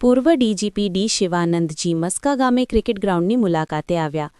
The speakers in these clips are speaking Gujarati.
પૂર્વ ડીજીપી ડી શિવાનંદજી મસ્કા ગામે ક્રિકેટ ગ્રાઉન્ડની મુલાકાતે આવ્યા.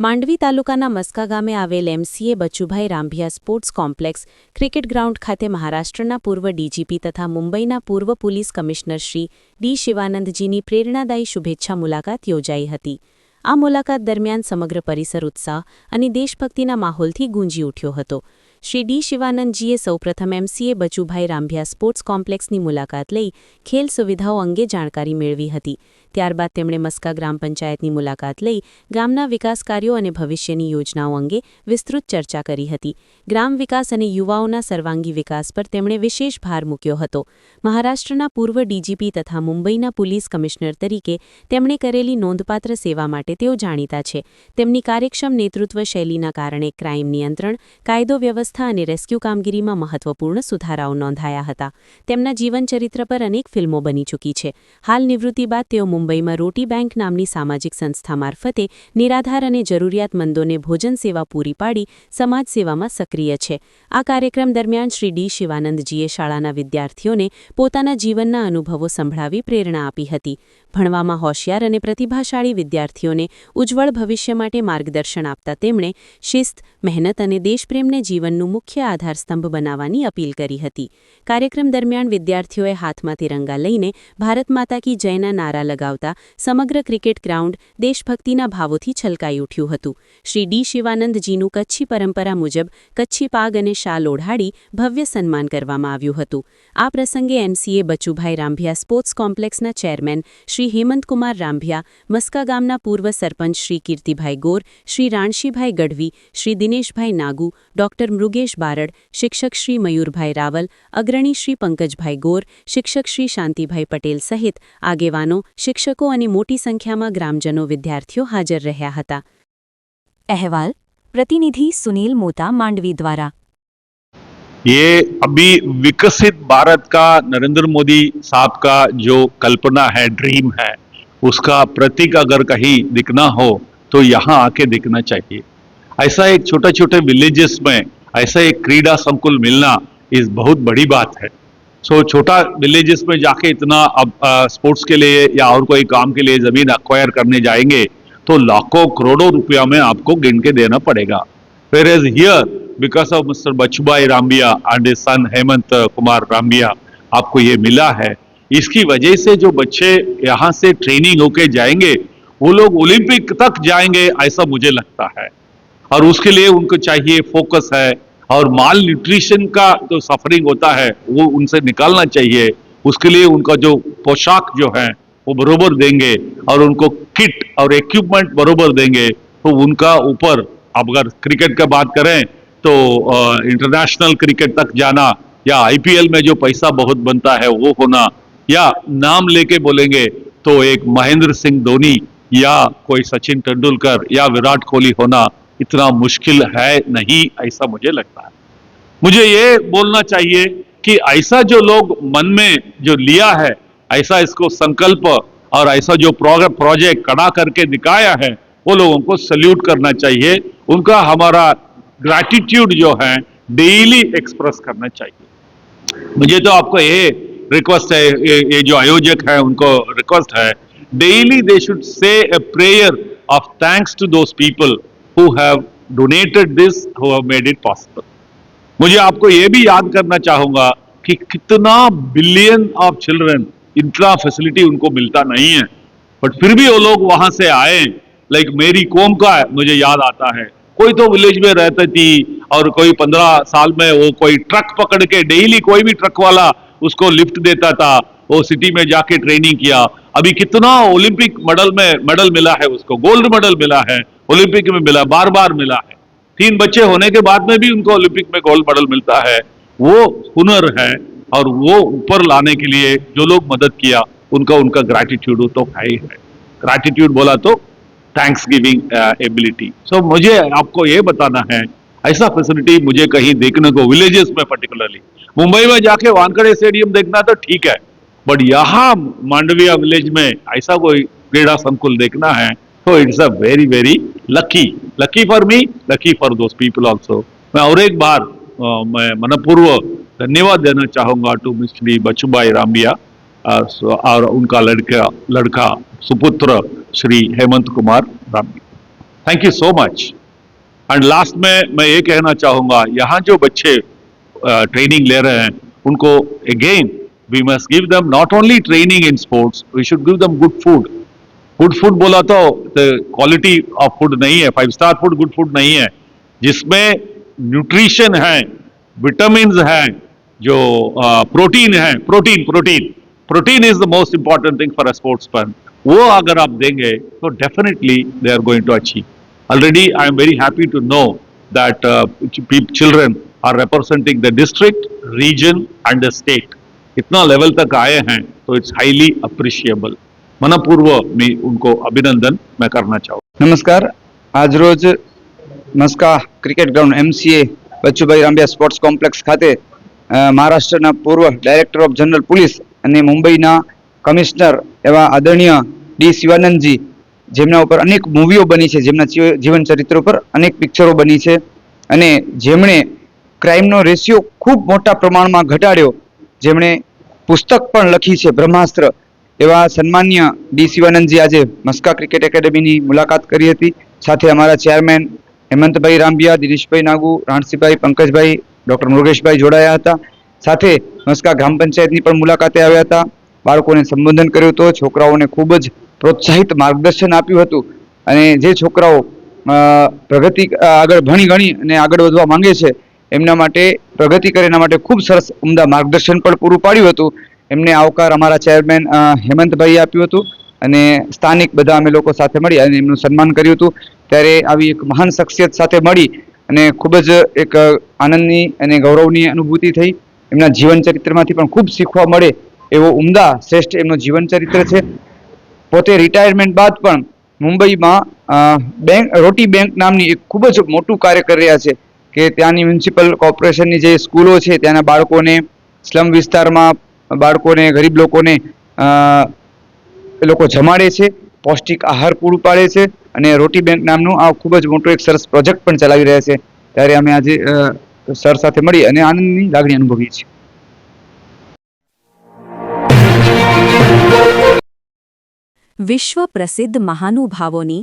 માંડવી તાલુકાના મસ્કા ગામે આવેલ MCA Bachubhai Rambhia sports complex cricket ground ખાતે મહારાષ્ટ્રના પૂર્વ ડીજીપી તથા મુંબઈના પૂર્વ પોલીસ કમિશનર શ્રી ડી શિવાનંદજીની પ્રેરણાદાયી શુભેચ્છા મુલાકાત યોજાઈ હતી. આ મુલાકાત દરમિયાન સમગ્ર પરિસર ઉત્સાહ અને દેશભક્તિના માહોલથી ગુંજી ઉઠ્યો હતો. શ્રી ડી શિવાનંદજીએ સૌપ્રથમ એમસીએ બચુભાઈ રાંભિયા સ્પોર્ટ્સ કોમ્પ્લેક્સની મુલાકાત લઈ ખેલ સુવિધાઓ અંગે જાણકારી મેળવી હતી. ત્યારબાદ તેમણે મસ્કા ગ્રામ પંચાયતની મુલાકાત લઈ ગામના વિકાસ કાર્યો અને ભવિષ્યની યોજનાઓ અંગે વિસ્તૃત ચર્ચા કરી હતી. ગ્રામ વિકાસ અને યુવાઓના સર્વાંગી વિકાસ પર તેમણે વિશેષ ભાર મૂક્યો હતો. મહારાષ્ટ્રના પૂર્વ ડીજીપી તથા મુંબઈના પોલીસ કમિશનર તરીકે તેમણે કરેલી નોંધપાત્ર સેવા માટે તેઓ જાણીતા છે. તેમની કાર્યક્ષમ નેતૃત્વ શૈલીના કારણે ક્રાઇમ નિયંત્રણ, કાયદો વ્યવસ્થા અને રેસ્ક્યુ કામગીરીમાં મહત્વપૂર્ણ સુધારાઓ નોંધાયા હતા. તેમના જીવનચરિત્ર પર અનેક ફિલ્મો બની ચૂકી છે. હાલ નિવૃત્તિ બાદ તેઓ મુંબઈમાં રોટી બેંક નામની સામાજિક સંસ્થા મારફતે નિરાધાર અને જરૂરિયાતમંદોને ભોજન સેવા પૂરી પાડી સમાજ સેવામાં સક્રિય છે. આ કાર્યક્રમ દરમિયાન શ્રી ડી શિવાનંદજીએ શાળાના વિદ્યાર્થીઓને પોતાના જીવનના અનુભવો સંભળાવી પ્રેરણા આપી હતી. ભણવામાં હોશિયાર અને પ્રતિભાશાળી વિદ્યાર્થીઓને ઉજ્જવળ ભવિષ્ય માટે માર્ગદર્શન આપતા તેમણે શિસ્ત, મહેનત અને દેશપ્રેમને જીવનનું મુખ્ય આધારસ્તંભ બનાવવાની અપીલ કરી હતી. કાર્યક્રમ દરમિયાન વિદ્યાર્થીઓએ હાથમાં તિરંગા લઈને ભારત માતા કી જયના નારા લગાવતા સમગ્ર ક્રિકેટ ગ્રાઉન્ડ દેશભક્તિના ભાવોથી છલકાઈ ઉઠ્યું હતું. શ્રી ડી શિવાનંદજીનું કચ્છી પરંપરા મુજબ કચ્છી પાગ અને શાલ ઓઢાડી ભવ્ય સન્માન કરવામાં આવ્યું હતું. આ પ્રસંગે એમસીએ બચુભાઈ રાંભિયા સ્પોર્ટ્સ કોમ્પ્લેક્સના ચેરમેન શ્રી હેમંતકુમાર રાંભિયા, મસ્કા ગામના પૂર્વ સરપંચ શ્રી કીર્તિભાઈ ગોર, શ્રી રાણશીભાઈ ગઢવી, શ્રી દિનેશભાઈ નાગુ, ડોક્ટર મૃગેશ બારડ શિક્ષક શ્રી મયુરભાઈ રાવલ અગ્રણી શ્રી પંકજભાઈ ગોર શિક્ષક શ્રી શાંતિભાઈ પટેલ સહિત આગેવાનો શિક્ષકો અને મોટી સંખ્યામાં ગ્રામજનો વિદ્યાર્થીઓ હાજર રહ્યા હતા અહેવાલ પ્રતિનિધિ સુનીલ મોતા માંડવી દ્વારા ये अभी विकसित भारत का नरेंद्र मोदी साहब का जो कल्पना है ड्रीम है उसका प्रतीक अगर कहीं दिखना हो तो यहाँ आके दिखना चाहिए ऐसा एक छोटे छोटे विलेजेस में ऐसा एक क्रीड़ा संकुल मिलना इस बहुत बड़ी बात है। सो so, छोटा विलेजेस में जाके इतना अब स्पोर्ट्स के लिए या और कोई काम के लिए ज़मीन अक्वायर करने जाएँगे तो लाखों करोड़ों रुपया में आपको गिन के देना पड़ेगा। Where as here because of mister Bachubhai Rambhia and son Hemant Kumar Rambhia आपको ये मिला है। इसकी वजह से जो बच्चे यहाँ से ट्रेनिंग होके जाएँगे वो लोग ओलंपिक तक जाएँगे ऐसा मुझे लगता है। और उसके लिए उनको चाहिए फोकस है और माल न्यूट्रिशन का जो सफरिंग होता है, वो उनसे निकालना चाहिए। उसके लिए उनका जो पोशाक जो है, वो बरोबर देंगे और उनको किट और इक्विपमेंट बरोबर देंगे। तो उनका ऊपर, अब अगर क्रिकेट का बात करें तो इंटरनेशनल क्रिकेट तक जाना या आईपीएल में जो पैसा बहुत बनता है, वो होना या नाम लेके बोलेंगे तो एक महेंद्र सिंह धोनी या कोई सचिन तेंदुलकर या विराट कोहली होना इतना मुश्किल है नहीं ऐसा मुझे लगता है। मुझे ये बोलना चाहिए कि ऐसा जो लोग मन में जो लिया है ऐसा इसको संकल्प और ऐसा जो प्रोजेक्ट कड़ा करके दिखाया है वो लोगों को सल्यूट करना चाहिए। उनका हमारा ग्रैटिट्यूड जो है डेली एक्सप्रेस करना चाहिए। मुझे तो आपको ये रिक्वेस्ट है ये, ये जो आयोजक है उनको रिक्वेस्ट है daily they should say prayer of thanks to those people who have donated this who have made it possible मुझे आपको ये भी याद करना चाहूँगा कि कितना बिलियन ऑफ़ चिल्ड्रन इतना फैसिलिटी उनको मिलता नहीं है बट फिर भी वो लोग वहाँ से आए लाइक मेरी कोम का मुझे याद आता है। कोई तो विलेज में रहती थी और कोई पंद्रह साल में वो कोई ट्रक पकड़ के डेली कोई भी ट्रक वाला उसको लिफ्ट देता था वो सिटी में जाके ट्रेनिंग किया। अभी कितना ओलंपिक मेडल में मेडल मिला है उसको गोल्ड मेडल मिला है ओलंपिक में मिला बार बार मिला है। तीन बच्चे होने के बाद में भी उनको ओलंपिक में गोल्ड मेडल मिलता है। वो हुनर है और वो ऊपर लाने के लिए जो लोग मदद किया, उनका उनका ग्रैटिट्यूड तो है ही है। ग्रैटिट्यूड बोला तो थैंक्स गिविंग एबिलिटी सो मुझे आपको ये बताना है, ऐसा फैसिलिटी मुझे कहीं देखने को विलेजेस में पर्टिकुलरली मुंबई में जाके वानखेड़े स्टेडियम देखना तो ठीक है बट यहाँ मांडविया विलेज में ऐसा कोई क्रीड़ा संकुल देखना है तो it's a very very lucky lucky for me lucky for those people also मैं और एक बार मैं मनपूर्व धन्यवाद देना चाहूँगा टू मिस्टर बचुभाई रामिया और उनका लड़का लड़का, सुपुत्र Shri Hemant Kumar Rami thank you so much and last में, मैं ये कहना चाहूँगा, यहाँ जो बच्चे ट्रेनिंग ले रहे हैं, उनको again We must give them not only training in sports we should give them good food good food बोला तो क्वालिटी ऑफ फूड नहीं है five star food good food नहीं है जिसमें न्यूट्रिशन है विटामिन हैं जो प्रोटीन है protein protein protein is the most important thing for a sportsman वो अगर आप देंगे तो definitely they are going to achieve already I am very happy to know that uh, children are representing the district, region and the state. इतना लेवल तक आए हैं तो इट्स हाईली अप्रिशिएबल मनपूर्व मी उनको अभिनंदन मैं करना चाहूँ નમસ્કાર આજરોજ Maska cricket ground MCA Bachubhai Rambiya sports complex ખાતે અ, મહારાષ્ટ્રના પૂર્વ ડાયરેક્ટર ઓફ જનરલ પોલીસ અને મુંબઈના કમિશનર એવા આદરણીય ડી શિવાનંદજી જેમના ઉપર અનેક મૂવીઓ બની છે જેમના જીવ- જીવન ચરિત્ર ઉપર અનેક પિક્ચરો બની છે અને જેમણે ક્રાઇમનો રેશિયો ખૂબ મોટા પ્રમાણમાં ઘટાડ્યો જેમણે પુસ્તક પણ લખી છે, બ્રહ્માસ્ત્ર. એવા સન્માન્ય ડી શિવાનંદજી આજે મસ્કા ક્રિકેટ એકેડેમીની મુલાકાત કરી હતી. સાથે અમારા ચેરમેન હેમંતભાઈ રામબિયા દિનેશભાઈ નાગુ, રાણસીભાઈ, પંકજભાઈ, ડૉક્ટર મુરુગેશભાઈ જોડાયા હતા. સાથે મસ્કા ગ્રામ પંચાયતની પણ મુલાકાતે આવ્યા હતા. બાળકોને સંબોધન કર્યું હતું છોકરાઓને ખૂબ જ પ્રોત્સાહિત માર્ગદર્શન આપ્યું હતું. અને જે છોકરાઓ પ્રગતિ આગળ ભણી ગણી અને આગળ વધવા માંગે છે એમના માટે પ્રગતિ કરે, એના માટે ખૂબ સરસ ઉમદા માર્ગદર્શન પણ પૂરું પાડ્યું હતું. એમને આવકાર અમારા ચેરમેન હેમંતભાઈએ આપ્યું હતું અને સ્થાનિક બધા અમે લોકો સાથે મળી અને એમનું સન્માન કર્યું હતું. ત્યારે આવી એક મહાન શખ્સિયત સાથે મળી અને ખૂબ જ એક આનંદની અને ગૌરવની અનુભૂતિ થઈ. એમના જીવન ચરિત્રમાંથી પણ ખૂબ શીખવા મળે એવો ઉમદા શ્રેષ્ઠ એમનું જીવન ચરિત્ર છે. પોતે રિટાયરમેન્ટ બાદ પણ મુંબઈમાં બેંક, રોટી બેંક નામની એક ખૂબ જ મોટું કાર્ય કરી રહ્યા છે. કે ત્યાંની મ્યુનિસિપલ કોર્પોરેશનની જે સ્કૂલો છે, ત્યાંના બાળકોને સ્લમ વિસ્તારમાં બાળકોને, ગરીબ લોકોને એ લોકો જમાડે છે, પૌષ્ટિક આહાર પૂરું પાડે છે અને રોટી બેંક નામનું આ ખૂબ જ મોટો એક સરસ પ્રોજેક્ટ પણ ચલાવી રહ્યા છે. ત્યારે અમે આજે સર સાથે મળી અને આનંદની લાગણી અનુભવીએ છીએ. વિશ્વ પ્રસિદ્ધ મહાનુભાવોની